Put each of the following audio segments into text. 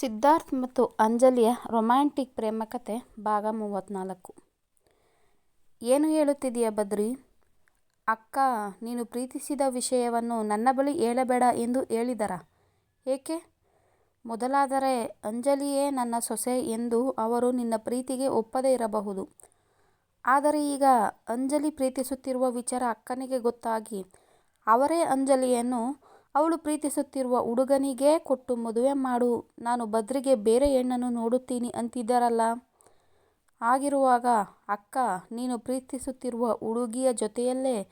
ಸಿದ್ಧಾರ್ಥ್ ಮತ್ತು ಅಂಜಲಿಯ ರೊಮ್ಯಾಂಟಿಕ್ ಪ್ರೇಮಕಥೆ ಭಾಗ ಮೂವತ್ತ್ನಾಲ್ಕು ಏನು ಹೇಳುತ್ತಿದೆಯ ಬದ್ರಿ? ಅಕ್ಕ, ನೀನು ಪ್ರೀತಿಸಿದ ವಿಷಯವನ್ನು ನನ್ನ ಬಳಿ ಹೇಳಬೇಡ ಎಂದು ಹೇಳಿದರ ಏಕೆ? ಮೊದಲಾದರೆ ಅಂಜಲಿಯೇ ನನ್ನ ಸೊಸೆ ಎಂದು ಅವರು ನಿನ್ನ ಪ್ರೀತಿಗೆ ಒಪ್ಪದೇ ಇರಬಹುದು. ಆದರೆ ಈಗ ಅಂಜಲಿ ಪ್ರೀತಿಸುತ್ತಿರುವ ವಿಚಾರ ಅಕ್ಕನಿಗೆ ಗೊತ್ತಾಗಿ, ಅವರೇ ಅಂಜಲಿಯನ್ನು ಅವಳು ಪ್ರೀತಿಸುತ್ತಿರುವ ಹುಡುಗನಿಗೇ ಕೊಟ್ಟು ಮದುವೆ ಮಾಡು, ನಾನು ಬದ್ರಿಗೆ ಬೇರೆ ಹೆಣ್ಣನ್ನು ನೋಡುತ್ತೀನಿ ಅಂತಿದ್ದಾರಲ್ಲ. ಆಗಿರುವಾಗ ಅಕ್ಕ, ನೀನು ಪ್ರೀತಿಸುತ್ತಿರುವ ಹುಡುಗಿಯ ಜೊತೆಯಲ್ಲೇ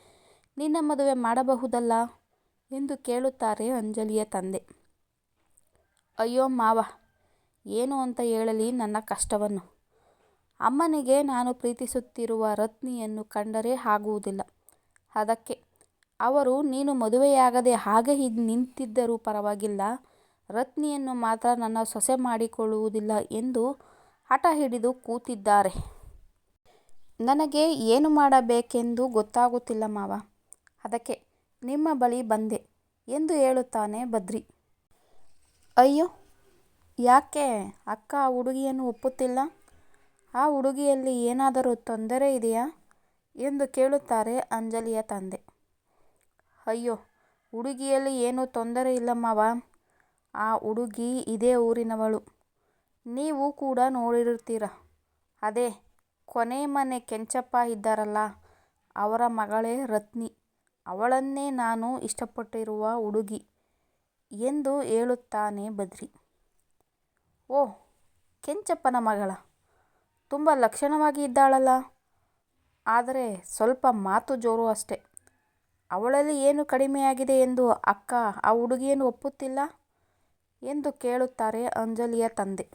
ನಿನ್ನ ಮದುವೆ ಮಾಡಬಹುದಲ್ಲ ಎಂದು ಕೇಳುತ್ತಾರೆ ಅಂಜಲಿಯ ತಂದೆ. ಅಯ್ಯೋ ಮಾವ, ಏನು ಅಂತ ಹೇಳಲಿ ನನ್ನ ಕಷ್ಟವನ್ನು. ಅಮ್ಮನಿಗೆ ನಾನು ಪ್ರೀತಿಸುತ್ತಿರುವ ರತ್ನಿಯನ್ನು ಕಂಡರೆ ಆಗುವುದಿಲ್ಲ. ಅದಕ್ಕೆ ಅವರು, ನೀನು ಮದುವೆಯಾಗದೆ ಹಾಗೆ ನಿಂತಿದ್ದರೂ ಪರವಾಗಿಲ್ಲ ರತ್ನಿಯನ್ನು ಮಾತ್ರ ನನ್ನ ಸೊಸೆ ಮಾಡಿಕೊಳ್ಳುವುದಿಲ್ಲ ಎಂದು ಹಠ ಹಿಡಿದು ಕೂತಿದ್ದಾರೆ. ನನಗೆ ಏನು ಮಾಡಬೇಕೆಂದು ಗೊತ್ತಾಗುತ್ತಿಲ್ಲ ಮಾವ. ಅದಕ್ಕೆ ನಿಮ್ಮ ಬಳಿ ಬಂದೆ ಎಂದು ಹೇಳುತ್ತಾನೆ ಬದ್ರಿ. ಅಯ್ಯೋ, ಯಾಕೆ ಅಕ್ಕ ಆ ಹುಡುಗಿಯನ್ನು ಒಪ್ಪುತ್ತಿಲ್ಲ? ಆ ಹುಡುಗಿಯಲ್ಲಿ ಏನಾದರೂ ತೊಂದರೆ ಇದೆಯಾ? ಎಂದು ಕೇಳುತ್ತಾರೆ ಅಂಜಲಿಯ ತಂದೆ. ಅಯ್ಯೋ ಹುಡುಗಿಯಲ್ಲಿ ಏನೂ ತೊಂದರೆ ಇಲ್ಲ ಮಾವ. ಆ ಹುಡುಗಿ ಇದೇ ಊರಿನವಳು. ನೀವು ಕೂಡ ನೋಡಿರುತ್ತೀರ. ಅದೇ, ಕೊನೆ ಮನೆ ಕೆಂಚಪ್ಪ ಇದ್ದಾರಲ್ಲ, ಅವರ ಮಗಳೇ ರತ್ನಿ. ಅವಳನ್ನೇ ನಾನು ಇಷ್ಟಪಟ್ಟಿರುವ ಹುಡುಗಿ ಎಂದು ಹೇಳುತ್ತಾನೆ ಬದ್ರಿ. ಓಹ್ ಕೆಂಚಪ್ಪನ ಮಗಳ ತುಂಬ ಲಕ್ಷಣವಾಗಿ ಇದ್ದಾಳಲ್ಲ. ಆದರೆ ಸ್ವಲ್ಪ ಮಾತು ಜೋರು ಅಷ್ಟೆ. ಅವಳಲ್ಲಿ ಏನು ಕಡಿಮೆಯಾಗಿದೆ ಎಂದು ಅಕ್ಕ ಆ ಹುಡುಗಿಯನ್ನು ಒಪ್ಪುತ್ತಿಲ್ಲ? ಎಂದು ಕೇಳುತ್ತಾರೆ ಅಂಜಲಿಯ ತಂದೆ.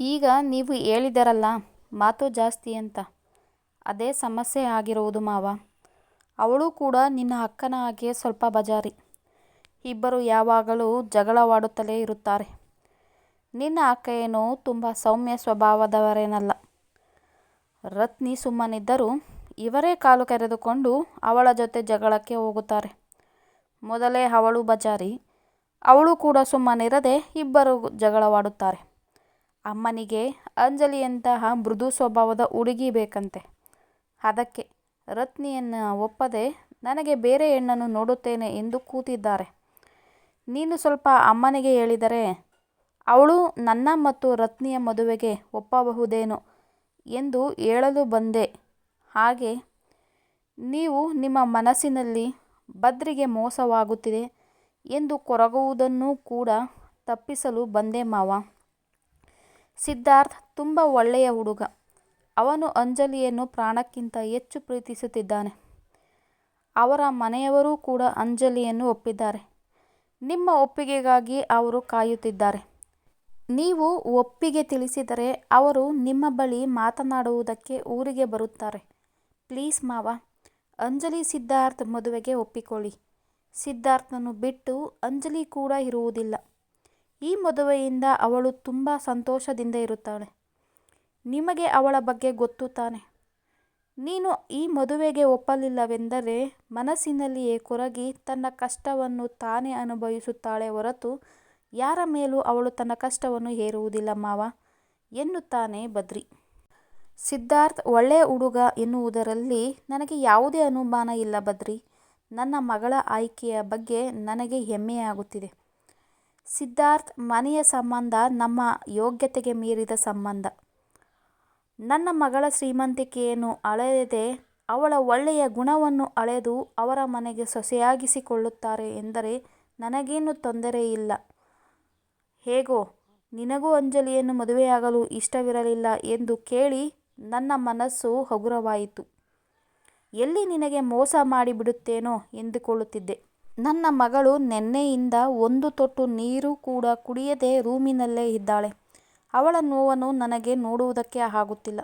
ಈಗ ನೀವು ಹೇಳಿದರಲ್ಲ, ಮಾತು ಜಾಸ್ತಿ ಅಂತ. ಅದೇ ಸಮಸ್ಯೆ ಆಗಿರುವುದು ಮಾವ. ಅವಳು ಕೂಡ ನಿನ್ನ ಅಕ್ಕನ ಹಾಗೆ ಸ್ವಲ್ಪ ಬಜಾರಿ. ಇಬ್ಬರು ಯಾವಾಗಲೂ ಜಗಳವಾಡುತ್ತಲೇ ಇರುತ್ತಾರೆ. ನಿನ್ನ ಅಕ್ಕ ಏನು ತುಂಬ ಸೌಮ್ಯ ಸ್ವಭಾವದವರೇನಲ್ಲ. ರತ್ನಿ ಸುಮ್ಮನಿದ್ದರೂ ಇವರೇ ಕಾಲು ಕೆರೆದುಕೊಂಡು ಅವಳ ಜೊತೆ ಜಗಳಕ್ಕೆ ಹೋಗುತ್ತಾರೆ. ಮೊದಲೇ ಅವಳು ಬಜಾರಿ. ಅವಳು ಕೂಡ ಸುಮ್ಮನಿರದೆ ಇಬ್ಬರು ಜಗಳವಾಡುತ್ತಾರೆ. ಅಮ್ಮನಿಗೆ ಅಂಜಲಿಯಂತಹ ಮೃದು ಸ್ವಭಾವದ ಹುಡುಗಿ ಬೇಕಂತೆ. ಅದಕ್ಕೆ ರತ್ನಿಯನ್ನು ಒಪ್ಪದೆ ನನಗೆ ಬೇರೆ ಹೆಣ್ಣನ್ನು ನೋಡುತ್ತೇನೆ ಎಂದು ಕೂತಿದ್ದಾರೆ. ನೀನು ಸ್ವಲ್ಪ ಅಮ್ಮನಿಗೆ ಹೇಳಿದರೆ ಅವಳು ನನ್ನ ಮತ್ತು ರತ್ನಿಯ ಮದುವೆಗೆ ಒಪ್ಪಬಹುದೇನೋ ಎಂದು ಹೇಳಲು ಬಂದೆ ಹಾಗೆ ನೀವು ನಿಮ್ಮ ಮನಸ್ಸಿನಲ್ಲಿ ಬದ್ರಿಗೆ ಮೋಸವಾಗುತ್ತಿದೆ ಎಂದು ಕೊರಗುವುದನ್ನು ಕೂಡ ತಪ್ಪಿಸಲು ಬಂದೆ ಮಾವ. ಸಿದ್ಧಾರ್ಥ್ ತುಂಬ ಒಳ್ಳೆಯ ಹುಡುಗ. ಅವನು ಅಂಜಲಿಯನ್ನು ಪ್ರಾಣಕ್ಕಿಂತ ಹೆಚ್ಚು ಪ್ರೀತಿಸುತ್ತಿದ್ದಾನೆ. ಅವರ ಮನೆಯವರೂ ಕೂಡ ಅಂಜಲಿಯನ್ನು ಒಪ್ಪಿದ್ದಾರೆ. ನಿಮ್ಮ ಒಪ್ಪಿಗೆಗಾಗಿ ಅವರು ಕಾಯುತ್ತಿದ್ದಾರೆ. ನೀವು ಒಪ್ಪಿಗೆ ತಿಳಿಸಿದರೆ ಅವರು ನಿಮ್ಮ ಬಳಿ ಮಾತನಾಡುವುದಕ್ಕೆ ಊರಿಗೆ ಬರುತ್ತಾರೆ. ಪ್ಲೀಸ್ ಮಾವ. ಅಂಜಲಿ ಸಿದ್ಧಾರ್ಥ್ ಮದುವೆಗೆ ಒಪ್ಪಿಕೊಳ್ಳಿ. ಸಿದ್ಧಾರ್ಥನನ್ನು ಬಿಟ್ಟು ಅಂಜಲಿ ಕೂಡ ಇರುವುದಿಲ್ಲ. ಈ ಮದುವೆಯಿಂದ ಅವಳು ತುಂಬ ಸಂತೋಷದಿಂದ ಇರುತ್ತಾಳೆ. ನಿಮಗೆ ಅವಳ ಬಗ್ಗೆ ಗೊತ್ತು ತಾನೆ. ನೀನು ಈ ಮದುವೆಗೆ ಒಪ್ಪಲಿಲ್ಲವೆಂದರೆ ಮನಸ್ಸಿನಲ್ಲಿಯೇ ಕೊರಗಿ ತನ್ನ ಕಷ್ಟವನ್ನು ತಾನೇ ಅನುಭವಿಸುತ್ತಾಳೆ ಹೊರತು ಯಾರ ಮೇಲೂ ಅವಳು ತನ್ನ ಕಷ್ಟವನ್ನು ಹೇರುವುದಿಲ್ಲ ಮಾವ, ಎನ್ನುತ್ತಾನೆ ಬದ್ರಿ. ಸಿದ್ಧಾರ್ಥ್ ಒಳ್ಳೆಯ ಹುಡುಗ ಎನ್ನುವುದರಲ್ಲಿ ನನಗೆ ಯಾವುದೇ ಅನುಮಾನ ಇಲ್ಲ ಬದ್ರಿ. ನನ್ನ ಮಗಳ ಆಯ್ಕೆಯ ಬಗ್ಗೆ ನನಗೆ ಹೆಮ್ಮೆಯಾಗುತ್ತಿದೆ. ಸಿದ್ಧಾರ್ಥ್ ಮನೆಯ ಸಂಬಂಧ, ನಮ್ಮ ಯೋಗ್ಯತೆಗೆ ಮೀರಿದ ಸಂಬಂಧ. ನನ್ನ ಮಗಳ ಶ್ರೀಮಂತಿಕೆಯನ್ನು ಅಳೆಯದೆ ಅವಳ ಒಳ್ಳೆಯ ಗುಣವನ್ನು ಅಳೆದು ಅವರ ಮನೆಗೆ ಸೊಸೆಯಾಗಿಸಿಕೊಳ್ಳುತ್ತಾರೆ ಎಂದರೆ ನನಗೇನು ತೊಂದರೆ ಇಲ್ಲ. ಹೇಗೋ, ನಿನಗೂ ಅಂಜಲಿಯನ್ನು ಮದುವೆಯಾಗಲು ಇಷ್ಟವಿರಲಿಲ್ಲ ಎಂದು ಕೇಳಿ ನನ್ನ ಮನಸ್ಸು ಹಗುರವಾಯಿತು. ಎಲ್ಲಿ ನಿನಗೆ ಮೋಸ ಮಾಡಿಬಿಡುತ್ತೇನೋ ಎಂದುಕೊಳ್ಳುತ್ತಿದ್ದೆ. ನನ್ನ ಮಗಳು ನೆನ್ನೆಯಿಂದ ಒಂದು ತೊಟ್ಟು ನೀರು ಕೂಡ ಕುಡಿಯದೆ ರೂಮಿನಲ್ಲೇ ಇದ್ದಾಳೆ. ಅವಳ ನೋವನ್ನು ನನಗೆ ನೋಡುವುದಕ್ಕೆ ಆಗುತ್ತಿಲ್ಲ.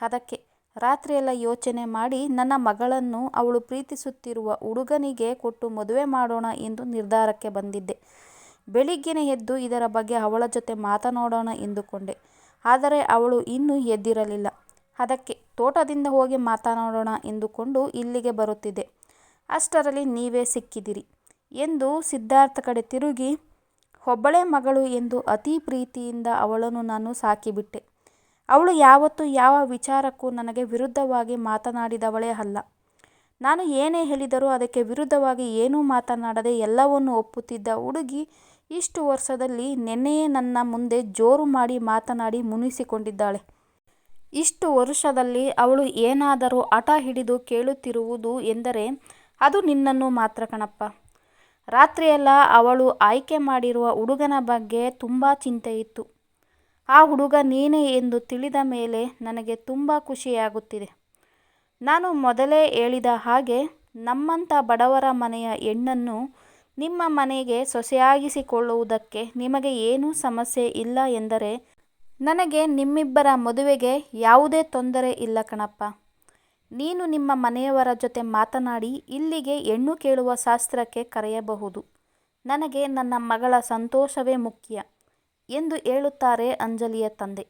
ಅದಕ್ಕೆ ರಾತ್ರಿಯೆಲ್ಲ ಯೋಚನೆ ಮಾಡಿ ನನ್ನ ಮಗಳನ್ನು ಅವಳು ಪ್ರೀತಿಸುತ್ತಿರುವ ಹುಡುಗನಿಗೆ ಕೊಟ್ಟು ಮದುವೆ ಮಾಡೋಣ ಎಂದು ನಿರ್ಧಾರಕ್ಕೆ ಬಂದಿದ್ದೆ. ಬೆಳಿಗ್ಗೆನೇ ಎದ್ದು ಇದರ ಬಗ್ಗೆ ಅವಳ ಜೊತೆ ಮಾತನಾಡೋಣ ಎಂದುಕೊಂಡೆ. ಆದರೆ ಅವಳು ಇನ್ನೂ ಎದ್ದಿರಲಿಲ್ಲ. ಅದಕ್ಕೆ ತೋಟದಿಂದ ಹೋಗಿ ಮಾತನಾಡೋಣ ಎಂದುಕೊಂಡು ಇಲ್ಲಿಗೆ ಬರುತ್ತಿದೆ ಅಷ್ಟರಲ್ಲಿ ನೀವೇ ಸಿಕ್ಕಿದಿರಿ ಎಂದು ಸಿದ್ಧಾರ್ಥ ಕಡೆ ತಿರುಗಿ ಒಬ್ಬಳೇ ಮಗಳು ಎಂದು ಅತಿ ಪ್ರೀತಿಯಿಂದ ಅವಳನ್ನು ನಾನು ಸಾಕಿಬಿಟ್ಟೆ. ಅವಳು ಯಾವತ್ತೂ ಯಾವ ವಿಚಾರಕ್ಕೂ ನನಗೆ ವಿರುದ್ಧವಾಗಿ ಮಾತನಾಡಿದವಳೇ ಅಲ್ಲ. ನಾನು ಏನೇ ಹೇಳಿದರೂ ಅದಕ್ಕೆ ವಿರುದ್ಧವಾಗಿ ಏನೂ ಮಾತನಾಡದೆ ಎಲ್ಲವನ್ನೂ ಒಪ್ಪುತ್ತಿದ್ದ ಹುಡುಗಿ ಇಷ್ಟು ವರ್ಷದಲ್ಲಿ ನೆನ್ನೆಯೇ ನನ್ನ ಮುಂದೆ ಜೋರು ಮಾಡಿ ಮಾತನಾಡಿ ಮುನಿಸಿಕೊಂಡಿದ್ದಾಳೆ. ಇಷ್ಟು ವರುಷದಲ್ಲಿ ಅವಳು ಏನಾದರೂ ಹಠ ಹಿಡಿದು ಕೇಳುತ್ತಿರುವುದು ಎಂದರೆ, ಅದು ನಿನ್ನನ್ನು ಮಾತ್ರ ಕಣಪ್ಪ. ರಾತ್ರಿಯೆಲ್ಲ ಅವಳು ಆಯ್ಕೆ ಮಾಡಿರುವ ಹುಡುಗನ ಬಗ್ಗೆ ತುಂಬ ಚಿಂತೆಯಿತ್ತು. ಆ ಹುಡುಗ ನೀನೇ ಎಂದು ತಿಳಿದ ಮೇಲೆ ನನಗೆ ತುಂಬ ಖುಷಿಯಾಗುತ್ತಿದೆ. ನಾನು ಮೊದಲೇ ಹೇಳಿದ ಹಾಗೆ, ನಮ್ಮಂಥ ಬಡವರ ಮನೆಯ ಹೆಣ್ಣನ್ನು ನಿಮ್ಮ ಮನೆಗೆ ಸೊಸೆಯಾಗಿಸಿಕೊಳ್ಳುವುದಕ್ಕೆ ನಿಮಗೆ ಏನೂ ಸಮಸ್ಯೆ ಇಲ್ಲ ಎಂದರೆ ನನಗೆ ನಿಮ್ಮಿಬ್ಬರ ಮದುವೆಗೆ ಯಾವುದೇ ತೊಂದರೆ ಇಲ್ಲ ಕಣಪ್ಪ. ನೀನು ನಿಮ್ಮ ಮನೆಯವರ ಜೊತೆ ಮಾತನಾಡಿ ಇಲ್ಲಿಗೆ ಹೆಣ್ಣು ಕೇಳುವ ಶಾಸ್ತ್ರಕ್ಕೆ ಕರೆಯಬಹುದು. ನನಗೆ ನನ್ನ ಮಗಳ ಸಂತೋಷವೇ ಮುಖ್ಯ ಎಂದು ಹೇಳುತ್ತಾರೆ ಅಂಜಲಿಯ ತಂದೆ.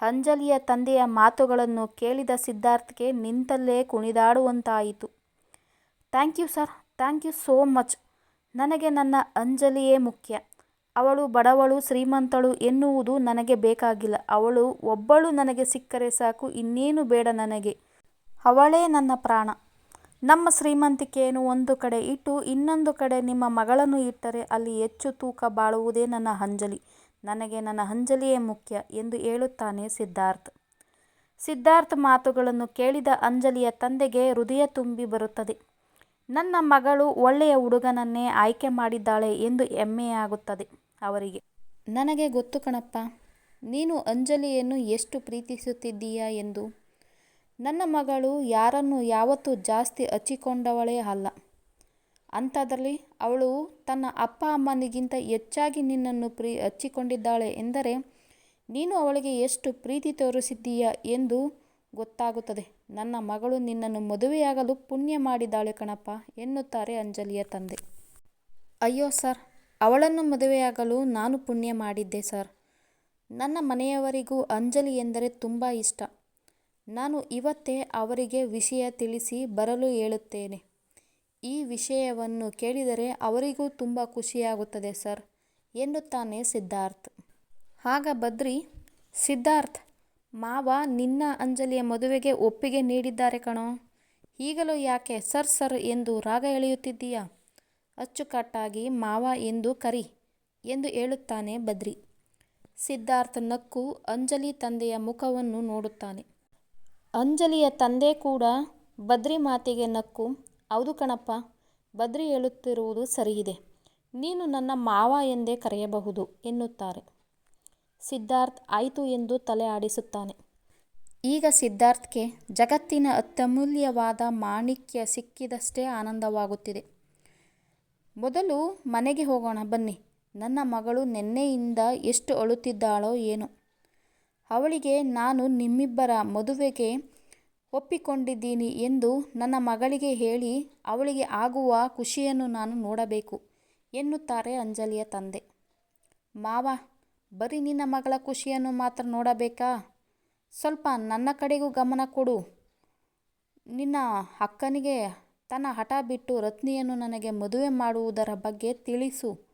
ಅಂಜಲಿಯ ತಂದೆಯ ಮಾತುಗಳನ್ನು ಕೇಳಿದ ಸಿದ್ಧಾರ್ಥ್ಗೆ ನಿಂತಲ್ಲೇ ಕುಣಿದಾಡುವಂತಾಯಿತು. Thank you sir, thank you so much ನನಗೆ ನನ್ನ ಅಂಜಲಿಯೇ ಮುಖ್ಯ. ಅವಳು ಬಡವಳು, ಶ್ರೀಮಂತಳು ಎನ್ನುವುದು ನನಗೆ ಬೇಕಾಗಿಲ್ಲ. ಅವಳು ಒಬ್ಬಳು ನನಗೆ ಸಿಕ್ಕರೆ ಸಾಕು, ಇನ್ನೇನು ಬೇಡ ನನಗೆ. ಅವಳೇ ನನ್ನ ಪ್ರಾಣ. ನಮ್ಮ ಶ್ರೀಮಂತಿಕೆಯನ್ನು ಒಂದು ಕಡೆ ಇಟ್ಟು, ಇನ್ನೊಂದು ಕಡೆ ನಿಮ್ಮ ಮಗಳನ್ನು ಇಟ್ಟರೆ ಅಲ್ಲಿ ಹೆಚ್ಚು ತೂಕ ಬಾಳುವುದೇ ನನ್ನ ಅಂಜಲಿ. ನನಗೆ ನನ್ನ ಅಂಜಲಿಯೇ ಮುಖ್ಯ ಎಂದು ಹೇಳುತ್ತಾನೆ ಸಿದ್ಧಾರ್ಥ್. ಸಿದ್ಧಾರ್ಥ್ ಮಾತುಗಳನ್ನು ಕೇಳಿದ ಅಂಜಲಿಯ ತಂದೆಗೆ ಹೃದಯ ತುಂಬಿ ಬರುತ್ತದೆ. ನನ್ನ ಮಗಳು ಒಳ್ಳೆಯ ಹುಡುಗನನ್ನೇ ಆಯ್ಕೆ ಮಾಡಿದ್ದಾಳೆ ಎಂದು ಹೆಮ್ಮೆಯಾಗುತ್ತದೆ ಅವರಿಗೆ. ನನಗೆ ಗೊತ್ತು ಕಣಪ್ಪ, ನೀನು ಅಂಜಲಿಯನ್ನು ಎಷ್ಟು ಪ್ರೀತಿಸುತ್ತಿದ್ದೀಯ ಎಂದು. ನನ್ನ ಮಗಳು ಯಾರನ್ನು ಯಾವತ್ತೂ ಜಾಸ್ತಿ ಹಚ್ಚಿಕೊಂಡವಳೇ ಅಲ್ಲ. ಅಂಥದ್ರಲ್ಲಿ ಅವಳು ತನ್ನ ಅಪ್ಪ ಅಮ್ಮನಿಗಿಂತ ಹೆಚ್ಚಾಗಿ ನಿನ್ನನ್ನು ಪ್ರೀ, ಹಚ್ಚಿಕೊಂಡಿದ್ದಾಳೆ ಎಂದರೆ, ನೀನು ಅವಳಿಗೆ ಎಷ್ಟು ಪ್ರೀತಿ ತೋರಿಸಿದ್ದೀಯ ಎಂದು ಗೊತ್ತಾಗುತ್ತದೆ. ನನ್ನ ಮಗಳು ನಿನ್ನನ್ನು ಮದುವೆಯಾಗಲು ಪುಣ್ಯ ಮಾಡಿದ್ದಾಳೆ ಕಣಪ್ಪ, ಎನ್ನುತ್ತಾರೆ ಅಂಜಲಿಯ ತಂದೆ. ಅಯ್ಯೋ ಸರ್ ಅವಳನ್ನು ಮದುವೆಯಾಗಲು ನಾನು ಪುಣ್ಯ ಮಾಡಿದ್ದೆ ಸರ್. ನನ್ನ ಮನೆಯವರಿಗೂ ಅಂಜಲಿ ಎಂದರೆ ತುಂಬ ಇಷ್ಟ. ನಾನು ಇವತ್ತೇ ಅವರಿಗೆ ವಿಷಯ ತಿಳಿಸಿ ಬರಲು ಹೇಳುತ್ತೇನೆ. ಈ ವಿಷಯವನ್ನು ಕೇಳಿದರೆ ಅವರಿಗೂ ತುಂಬ ಖುಷಿಯಾಗುತ್ತದೆ ಸರ್ ಎನ್ನುತ್ತಾನೆ ಸಿದ್ಧಾರ್ಥ್. ಆಗ ಬದ್ರಿ, ಸಿದ್ಧಾರ್ಥ್ ಮಾವ ನಿನ್ನ ಅಂಜಲಿಯ ಮದುವೆಗೆ ಒಪ್ಪಿಗೆ ನೀಡಿದ್ದಾರೆ ಕಣೋ. ಈಗಲೂ ಯಾಕೆ ಸರ್ ಸರ್ ಎಂದು ರಾಗ ಎಳೆಯುತ್ತಿದ್ದೀಯ. ಅಚ್ಚುಕಟ್ಟಾಗಿ, ಮಾವ ಎಂದು ಕರಿ ಎಂದು ಹೇಳುತ್ತಾನೆ ಬದ್ರಿ. ಸಿದ್ಧಾರ್ಥ್ ನಕ್ಕು ಅಂಜಲಿ ತಂದೆಯ ಮುಖವನ್ನು ನೋಡುತ್ತಾನೆ. ಅಂಜಲಿಯ ತಂದೆ ಕೂಡ ಬದ್ರಿ ಮಾತಿಗೆ ನಕ್ಕು, ಹೌದು ಕಣಪ್ಪ, ಬದ್ರಿ ಹೇಳುತ್ತಿರುವುದು ಸರಿಯಿದೆ. ನೀನು ನನ್ನ ಮಾವ ಎಂದೇ ಕರೆಯಬಹುದು ಎನ್ನುತ್ತಾರೆ. ಸಿದ್ಧಾರ್ಥ್ ಆಯಿತು ಎಂದು ತಲೆ ಆಡಿಸುತ್ತಾನೆ. ಈಗ ಸಿದ್ಧಾರ್ಥ್ಗೆ ಜಗತ್ತಿನ ಅತ್ಯಮೂಲ್ಯವಾದ ಮಾಣಿಕ್ಯ ಸಿಕ್ಕಿದಷ್ಟೇ ಆನಂದವಾಗುತ್ತಿದೆ. ಮೊದಲು ಮನೆಗೆ ಹೋಗೋಣ, ಬನ್ನಿ. ನನ್ನ ಮಗಳು ನೆನ್ನೆಯಿಂದ ಎಷ್ಟು ಅಳುತ್ತಿದ್ದಾಳೋ ಏನೋ. ಅವಳಿಗೆ ನಾನು ನಿಮ್ಮಿಬ್ಬರ ಮದುವೆಗೆ ಒಪ್ಪಿಕೊಂಡಿದ್ದೀನಿ ಎಂದು ನನ್ನ ಮಗಳಿಗೆ ಹೇಳಿ ಅವಳಿಗೆ ಆಗುವ ಖುಷಿಯನ್ನು ನಾನು ನೋಡಬೇಕು ಎನ್ನುತ್ತಾರೆ ಅಂಜಲಿಯ ತಂದೆ. ಮಾವ, ಬರೀ ನಿನ್ನ ಮಗಳ ಖುಷಿಯನ್ನು ಮಾತ್ರ ನೋಡಬೇಕಾ ಸ್ವಲ್ಪ ನನ್ನ ಕಡೆಗೂ ಗಮನ ಕೊಡು. ನಿನ್ನ ಅಕ್ಕನಿಗೆ ತನ್ನ ಹಠ ಬಿಟ್ಟು ರತ್ನಿಯನ್ನು ನನಗೆ ಮದುವೆ ಮಾಡುವುದರ ಬಗ್ಗೆ ತಿಳಿಸು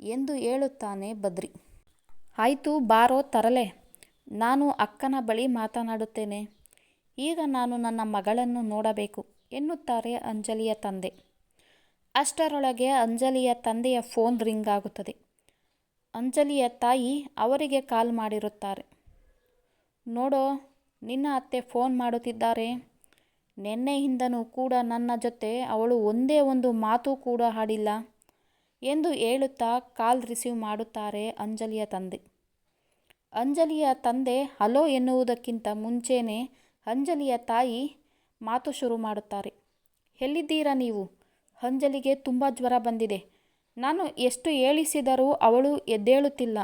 ಎಂದು ಹೇಳುತ್ತಾನೆ ಬದ್ರಿ. ಆಯಿತು ಬಾರೋ ತರಲೆ ನಾನು ಅಕ್ಕನ ಬಳಿ ಮಾತನಾಡುತ್ತೇನೆ. ಈಗ ನಾನು ನನ್ನ ಮಗಳನ್ನು ನೋಡಬೇಕು ಎನ್ನುತ್ತಾರೆ ಅಂಜಲಿಯ ತಂದೆ. ಅಷ್ಟರೊಳಗೆ ಅಂಜಲಿಯ ತಂದೆಯ ಫೋನ್ ರಿಂಗ್ ಆಗುತ್ತದೆ. ಅಂಜಲಿಯ ತಾಯಿ ಅವರಿಗೆ ಕಾಲ್ ಮಾಡಿರುತ್ತಾರೆ. ನೋಡೋ, ನಿನ್ನ ಅತ್ತೆ ಫೋನ್ ಮಾಡುತ್ತಿದ್ದಾರೆ. ನೆನ್ನೆಯಿಂದಲೂ ಕೂಡ ನನ್ನ ಜೊತೆ ಅವಳು ಒಂದೇ ಒಂದು ಮಾತು ಕೂಡ ಆಡಿಲ್ಲ ಎಂದು ಹೇಳುತ್ತಾ ಕಾಲ್ ರಿಸೀವ್ ಮಾಡುತ್ತಾರೆ ಅಂಜಲಿಯ ತಂದೆ. ಅಂಜಲಿಯ ತಂದೆ, ಹಲೋ ಎನ್ನುವುದಕ್ಕಿಂತ ಮುಂಚೆನೇ ಅಂಜಲಿಯ ತಾಯಿ ಮಾತು ಶುರು ಮಾಡುತ್ತಾರೆ. ಎಲ್ಲಿದ್ದೀರಾ ನೀವು. ಅಂಜಲಿಗೆ ತುಂಬ ಜ್ವರ ಬಂದಿದೆ. ನಾನು ಎಷ್ಟು ಹೇಳಿಸಿದರೂ ಅವಳು ಎದ್ದೇಳುತ್ತಿಲ್ಲ.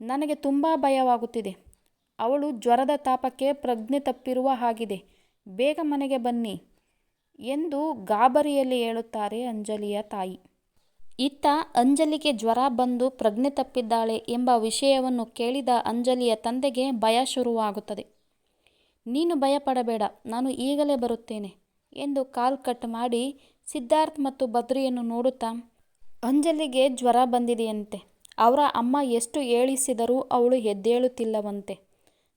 ನನಗೆ ತುಂಬ ಭಯವಾಗುತ್ತಿದೆ. ಅವಳು ಜ್ವರದ ತಾಪಕ್ಕೆ ಪ್ರಜ್ಞೆ ತಪ್ಪಿರುವ ಹಾಗಿದೆ. ಬೇಗ ಮನೆಗೆ ಬನ್ನಿ ಎಂದು ಗಾಬರಿಯಲ್ಲಿ ಹೇಳುತ್ತಾರೆ ಅಂಜಲಿಯ ತಾಯಿ. ಇತ್ತ ಅಂಜಲಿಗೆ ಜ್ವರ ಬಂದು ಪ್ರಜ್ಞೆ ತಪ್ಪಿದ್ದಾಳೆ ಎಂಬ ವಿಷಯವನ್ನು ಕೇಳಿದ ಅಂಜಲಿಯ ತಂದೆಗೆ ಭಯ ಶುರುವಾಗುತ್ತದೆ. ನೀನು ಭಯಪಡಬೇಡ, ನಾನು ಈಗಲೇ ಬರುತ್ತೇನೆ ಎಂದು ಕಾಲ್ ಕಟ್ ಮಾಡಿ ಸಿದ್ಧಾರ್ಥ್ ಮತ್ತು ಬದ್ರಿಯನ್ನು ನೋಡುತ್ತಾ, ಅಂಜಲಿಗೆ ಜ್ವರ ಬಂದಿದೆಯಂತೆ ಅವರ ಅಮ್ಮ ಎಷ್ಟು ಏಳಿಸಿದರೂ ಅವಳು ಎದ್ದೇಳುತ್ತಿಲ್ಲವಂತೆ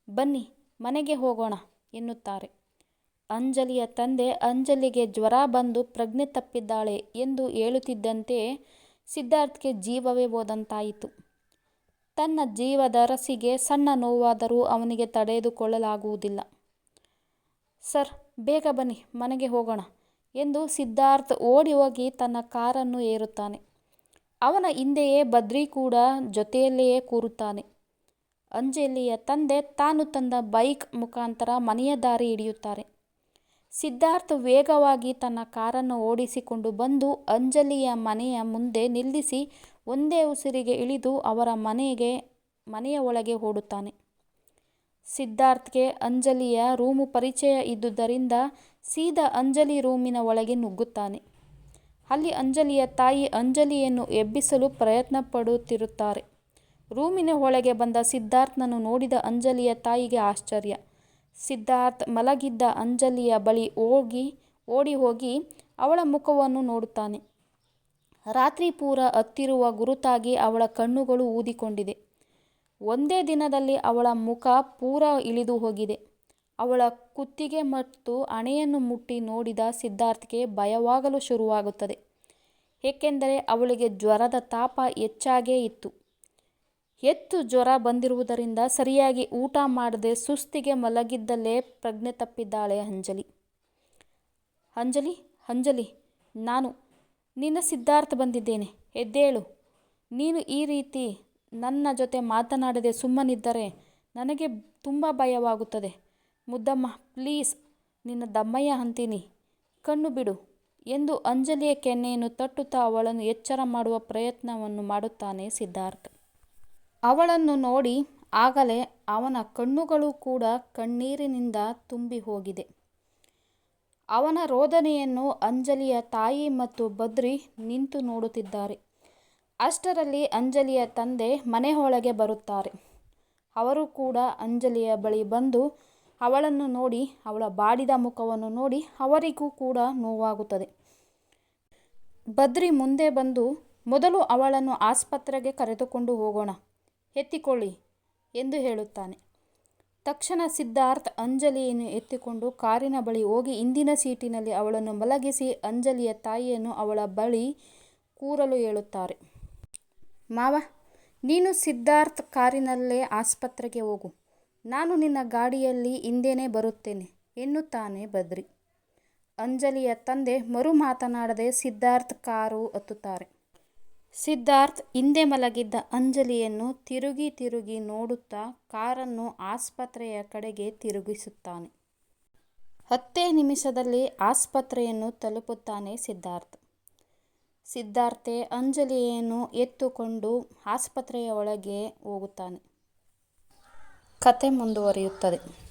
ಬನ್ನಿ, ಮನೆಗೆ ಹೋಗೋಣ ಎನ್ನುತ್ತಾರೆ ಅಂಜಲಿಯ ತಂದೆ ಅಂಜಲಿಗೆ ಜ್ವರ ಬಂದು ಪ್ರಜ್ಞೆ ತಪ್ಪಿದ್ದಾಳೆ ಎಂದು ಹೇಳುತ್ತಿದ್ದಂತೆ ಸಿದ್ಧಾರ್ಥ್ಗೆ ಜೀವವೇ ಹೋದಂತಾಯಿತು. ತನ್ನ ಜೀವದ ರಸಿಗೆ ಸಣ್ಣ ನೋವಾದರೂ ಅವನಿಗೆ ತಡೆದುಕೊಳ್ಳಲಾಗುವುದಿಲ್ಲ. ಸರ್, ಬೇಗ ಬನ್ನಿ, ಮನೆಗೆ ಹೋಗೋಣ ಎಂದು ಸಿದ್ಧಾರ್ಥ್ ಓಡಿ ಹೋಗಿ ತನ್ನ ಕಾರನ್ನು ಏರುತ್ತಾನೆ. ಅವನ ಹಿಂದೆಯೇ ಬದ್ರಿ ಕೂಡ ಜೊತೆಯಲ್ಲಿಯೇ ಕೂರುತ್ತಾನೆ. ಅಂಜಲಿಯ ತಂದೆ ತಾನು ತಂದ ಬೈಕ್ ಮುಖಾಂತರ ಮನೆಯ ದಾರಿ ಹಿಡಿಯುತ್ತಾರೆ. ಸಿದ್ಧಾರ್ಥ್ ವೇಗವಾಗಿ ತನ್ನ ಕಾರನ್ನು ಓಡಿಸಿಕೊಂಡು ಬಂದು ಅಂಜಲಿಯ ಮನೆಯ ಮುಂದೆ ನಿಲ್ಲಿಸಿ ಒಂದೇ ಉಸಿರಿಗೆ ಇಳಿದು ಅವರ ಮನೆಗೆ, ಮನೆಯ ಒಳಗೆ ಓಡುತ್ತಾನೆ. ಸಿದ್ಧಾರ್ಥ್ಗೆ ಅಂಜಲಿಯ ರೂಮು ಪರಿಚಯ ಇದ್ದುದರಿಂದ ಸೀದಾ ಅಂಜಲಿ ರೂಮಿನ ಒಳಗೆ ನುಗ್ಗುತ್ತಾನೆ. ಅಲ್ಲಿ ಅಂಜಲಿಯ ತಾಯಿ ಅಂಜಲಿಯನ್ನು ಎಬ್ಬಿಸಲು ಪ್ರಯತ್ನ ಪಡುತ್ತಿರುತ್ತಾರೆ ರೂಮಿನ ಒಳಗೆ ಬಂದ ಸಿದ್ಧಾರ್ಥ್ನನ್ನು ನೋಡಿದ ಅಂಜಲಿಯ ತಾಯಿಗೆ ಆಶ್ಚರ್ಯ. ಸಿದ್ಧಾರ್ಥ್ ಮಲಗಿದ್ದ ಅಂಜಲಿಯ ಬಳಿ ಹೋಗಿ, ಓಡಿ ಹೋಗಿ ಅವಳ ಮುಖವನ್ನು ನೋಡುತ್ತಾನೆ. ರಾತ್ರಿ ಪೂರ ಹತ್ತಿರುವ ಗುರುತಾಗಿ ಅವಳ ಕಣ್ಣುಗಳು ಊದಿಕೊಂಡಿದೆ. ಒಂದೇ ದಿನದಲ್ಲಿ ಅವಳ ಮುಖ ಪೂರ ಇಳಿದು ಹೋಗಿದೆ. ಅವಳ ಕುತ್ತಿಗೆ ಮತ್ತು ಹಣೆಯನ್ನು ಮುಟ್ಟಿ ನೋಡಿದ ಸಿದ್ಧಾರ್ಥ್ಗೆ ಭಯವಾಗಲು ಶುರುವಾಗುತ್ತದೆ. ಏಕೆಂದರೆ ಅವಳಿಗೆ ಜ್ವರದ ತಾಪ ಹೆಚ್ಚಾಗೇ ಇತ್ತು. ಹೆಚ್ಚು ಜ್ವರ ಬಂದಿರುವುದರಿಂದ ಸರಿಯಾಗಿ ಊಟ ಮಾಡದೆ ಸುಸ್ತಿಗೆ ಮಲಗಿದ್ದಲ್ಲೇ ಪ್ರಜ್ಞೆ ತಪ್ಪಿದ್ದಾಳೆ ಅಂಜಲಿ. ಅಂಜಲಿ ಅಂಜಲಿ, ನಾನು ನಿನ್ನ ಸಿದ್ಧಾರ್ಥ ಬಂದಿದ್ದೇನೆ. ಎದ್ದೇಳು. ನೀನು ಈ ರೀತಿ ನನ್ನ ಜೊತೆ ಮಾತನಾಡದೆ ಸುಮ್ಮನಿದ್ದರೆ ನನಗೆ ತುಂಬ ಭಯವಾಗುತ್ತದೆ. ಮುದ್ದಮ್ಮ, ಪ್ಲೀಸ್ ನಿನ್ನ ದಮ್ಮಯ್ಯ ಅಂತೀನಿ. ಕಣ್ಣು ಬಿಡು ಎಂದು ಅಂಜಲಿಯ ಕೆನ್ನೆಯನ್ನು ತಟ್ಟುತ್ತಾ ಅವಳನ್ನು ಎಚ್ಚರ ಮಾಡುವ ಪ್ರಯತ್ನವನ್ನು ಮಾಡುತ್ತಾನೆ ಸಿದ್ಧಾರ್ಥ್. ಅವಳನ್ನು ನೋಡಿ ಆಗಲೇ ಅವನ ಕಣ್ಣುಗಳು ಕೂಡ ಕಣ್ಣೀರಿನಿಂದ ತುಂಬಿ ಹೋಗಿದೆ ಅವನ ರೋದನೆಯನ್ನು ಅಂಜಲಿಯ ತಾಯಿ ಮತ್ತು ಬದ್ರಿ ನಿಂತು ನೋಡುತ್ತಿದ್ದಾರೆ. ಅಷ್ಟರಲ್ಲಿ ಅಂಜಲಿಯ ತಂದೆ ಮನೆಯೊಳಗೆ ಬರುತ್ತಾರೆ. ಅವರು ಕೂಡ ಅಂಜಲಿಯ ಬಳಿ ಬಂದು ಅವಳನ್ನು ನೋಡಿ, ಅವಳ ಬಾಡಿದ ಮುಖವನ್ನು ನೋಡಿ ಅವರಿಗೂ ಕೂಡ ನೋವಾಗುತ್ತದೆ. ಬದ್ರಿ ಮುಂದೆ ಬಂದು, ಮೊದಲು ಅವಳನ್ನು ಆಸ್ಪತ್ರೆಗೆ ಕರೆದುಕೊಂಡು ಹೋಗೋಣ. ಎತ್ತಿಕೊಳ್ಳಿ ಎಂದು ಹೇಳುತ್ತಾನೆ. ತಕ್ಷಣ ಸಿದ್ಧಾರ್ಥ್ ಅಂಜಲಿಯನ್ನು ಎತ್ತಿಕೊಂಡು ಕಾರಿನ ಬಳಿ ಹೋಗಿ ಹಿಂದಿನ ಸೀಟಿನಲ್ಲಿ ಅವಳನ್ನು ಮಲಗಿಸಿ, ಅಂಜಲಿಯ ತಾಯಿಯನ್ನು ಅವಳ ಬಳಿ ಕೂರಲು ಹೇಳುತ್ತಾರೆ. ಮಾವ, ನೀನು ಸಿದ್ಧಾರ್ಥ್ ಕಾರಿನಲ್ಲೇ ಆಸ್ಪತ್ರೆಗೆ ಹೋಗು. ನಾನು ನಿನ್ನ ಗಾಡಿಯಲ್ಲಿ ಹಿಂದೇನೆ ಬರುತ್ತೇನೆ ಎನ್ನುತ್ತಾನೆ ಬದ್ರಿ. ಅಂಜಲಿಯ ತಂದೆ ಮರು ಮಾತನಾಡದೆ ಸಿದ್ಧಾರ್ಥ್ ಕಾರು ಹತ್ತುತ್ತಾರೆ. ಸಿದ್ಧಾರ್ಥ್ ಹಿಂದೆ ಮಲಗಿದ್ದ ಅಂಜಲಿಯನ್ನು ತಿರುಗಿ ತಿರುಗಿ ನೋಡುತ್ತಾ ಕಾರನ್ನು ಆಸ್ಪತ್ರೆಯ ಕಡೆಗೆ ತಿರುಗಿಸುತ್ತಾನೆ. ಹತ್ತೇ ನಿಮಿಷದಲ್ಲಿ ಆಸ್ಪತ್ರೆಯನ್ನು ತಲುಪುತ್ತಾನೆ ಸಿದ್ಧಾರ್ಥ್. ಸಿದ್ಧಾರ್ಥೆ ಅಂಜಲಿಯನ್ನು ಎತ್ತುಕೊಂಡು ಆಸ್ಪತ್ರೆಯ ಒಳಗೆ ಹೋಗುತ್ತಾನೆ. ಕತೆ ಮುಂದುವರಿಯುತ್ತದೆ.